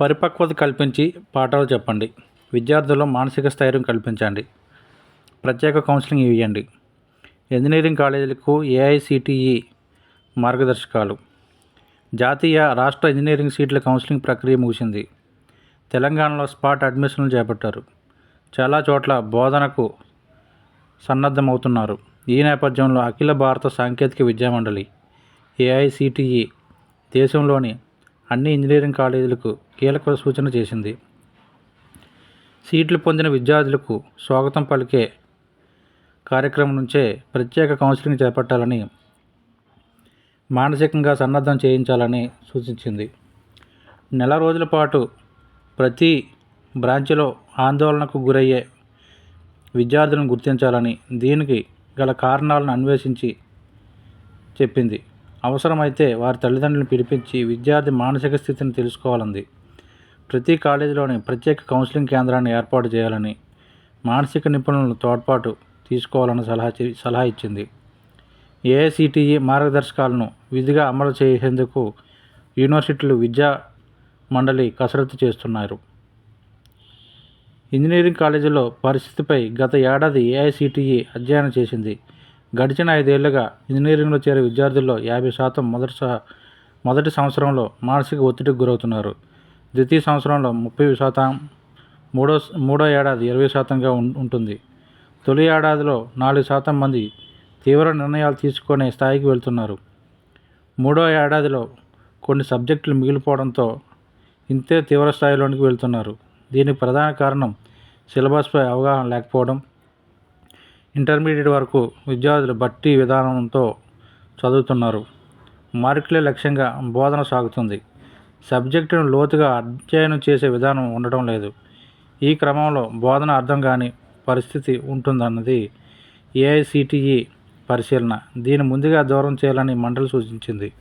పరిపక్వత కల్పించి పాఠాలు చెప్పండి. విద్యార్థుల్లో మానసిక స్థైర్యం కల్పించండి. ప్రత్యేక కౌన్సిలింగ్ ఇవ్వండి. ఇంజనీరింగ్ కాలేజీలకు ఏఐసిటిఈ మార్గదర్శకాలు. జాతీయ రాష్ట్ర ఇంజనీరింగ్ సీట్ల కౌన్సిలింగ్ ప్రక్రియ ముగిసింది. తెలంగాణలో స్పాట్ అడ్మిషన్లు చేపట్టారు. చాలా చోట్ల బోధనకు సన్నద్ధమవుతున్నారు. ఈ నేపథ్యంలో అఖిల భారత సాంకేతిక విద్యా మండలి ఏఐసిటిఈ దేశంలోని అన్ని ఇంజనీరింగ్ కాలేజీలకు కీలక సూచన చేసింది. సీట్లు పొందిన విద్యార్థులకు స్వాగతం పలికే కార్యక్రమం నుంచే ప్రత్యేక కౌన్సిలింగ్ చేపట్టాలని మానసికంగా సన్నద్ధం చేయించాలని సూచించింది. నెల రోజుల పాటు ప్రతి బ్రాంచ్లో ఆందోళనకు గురయ్యే విద్యార్థులను గుర్తించాలని దీనికి గల కారణాలను అన్వేషించి చెప్పింది. అవసరమైతే వారి తల్లిదండ్రులను పిలిపించి విద్యార్థి మానసిక స్థితిని తెలుసుకోవాలంది. ప్రతి కాలేజీలోని ప్రత్యేక కౌన్సిలింగ్ కేంద్రాన్ని ఏర్పాటు చేయాలని మానసిక నిపుణులను తోడ్పాటు తీసుకోవాలని సలహా సలహా ఇచ్చింది. ఏఐసిటిఈ మార్గదర్శకాలను విధిగా అమలు చేసేందుకు యూనివర్సిటీలు విద్యా మండలి కసరత్తు చేస్తున్నారు. ఇంజనీరింగ్ కాలేజీలో పరిస్థితిపై గత ఏడాది ఏఐసిటిఈ అధ్యయనం చేసింది. గడిచిన ఐదేళ్ళుగా ఇంజనీరింగ్లో చేరే విద్యార్థుల్లో యాభై శాతం మొదటి స- మొదటి సంవత్సరంలో మానసిక ఒత్తిడికి గురవుతున్నారు. ద్వితీయ సంవత్సరంలో ముప్పై శాతం మూడో మూడో ఏడాది ఇరవై శాతంగా ఉంటుంది. తొలి ఏడాదిలో నాలుగు శాతం మంది తీవ్ర నిర్ణయాలు తీసుకునే స్థాయికి వెళ్తున్నారు. మూడో ఏడాదిలో కొన్ని సబ్జెక్టులు మిగిలిపోవడంతో ఇంతే తీవ్ర స్థాయిలోనికి వెళ్తున్నారు. దీనికి ప్రధాన కారణం సిలబస్పై అవగాహన లేకపోవడం ఇంటర్మీడియట్ వరకు విద్యార్థులు బట్టి విధానంతో చదువుతున్నారు. మార్కులే లక్ష్యంగా బోధన సాగుతుంది. సబ్జెక్టును లోతుగా అధ్యయనం చేసే విధానం ఉండటం లేదు. ఈ క్రమంలో బోధన అర్థం కాని పరిస్థితి ఉంటుందన్నది ఏఐసిటిఈ పరిశీలన. దీన్ని ముందుగా దూరం చేయాలని మండలి సూచించింది.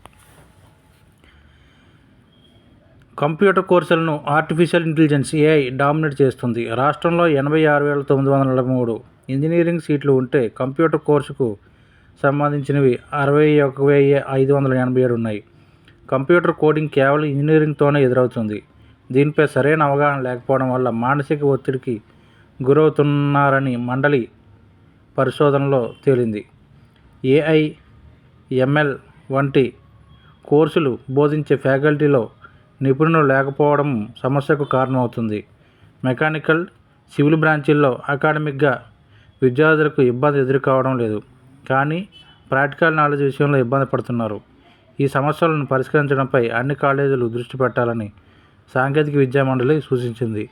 కంప్యూటర్ కోర్సులను ఆర్టిఫిషియల్ ఇంటెలిజెన్స్ ఏఐ డామినేట్ చేస్తుంది. రాష్ట్రంలో ఎనభై ఆరు వేల తొమ్మిది వందల నలభై మూడు ఇంజనీరింగ్ సీట్లు ఉంటే కంప్యూటర్ కోర్సుకు సంబంధించినవి అరవై ఒక వెయ్యి ఐదు వందల ఎనభై ఏడు ఉన్నాయి. కంప్యూటర్ కోడింగ్ కేవలం ఇంజనీరింగ్తోనే ఎదురవుతుంది. దీనిపై సరైన అవగాహన లేకపోవడం వల్ల మానసిక ఒత్తిడికి గురవుతున్నారని మండలి పరిశోధనలో తేలింది. ఏఐ ఎంఎల్ వంటి కోర్సులు బోధించే ఫ్యాకల్టీలో నిపుణులు లేకపోవడం సమస్యకు కారణమవుతుంది. మెకానికల్ సివిల్ బ్రాంచీల్లో అకాడమిక్గా విద్యార్థులకు ఇబ్బంది ఎదుర్కోవడం లేదు. కానీ ప్రాక్టికల్ నాలెడ్జ్ విషయంలో ఇబ్బంది పడుతున్నారు. ఈ సమస్యలను పరిష్కరించడంపై అన్ని కాలేజీలు దృష్టి పెట్టాలని సాంకేతిక విద్యా మండలి సూచించింది.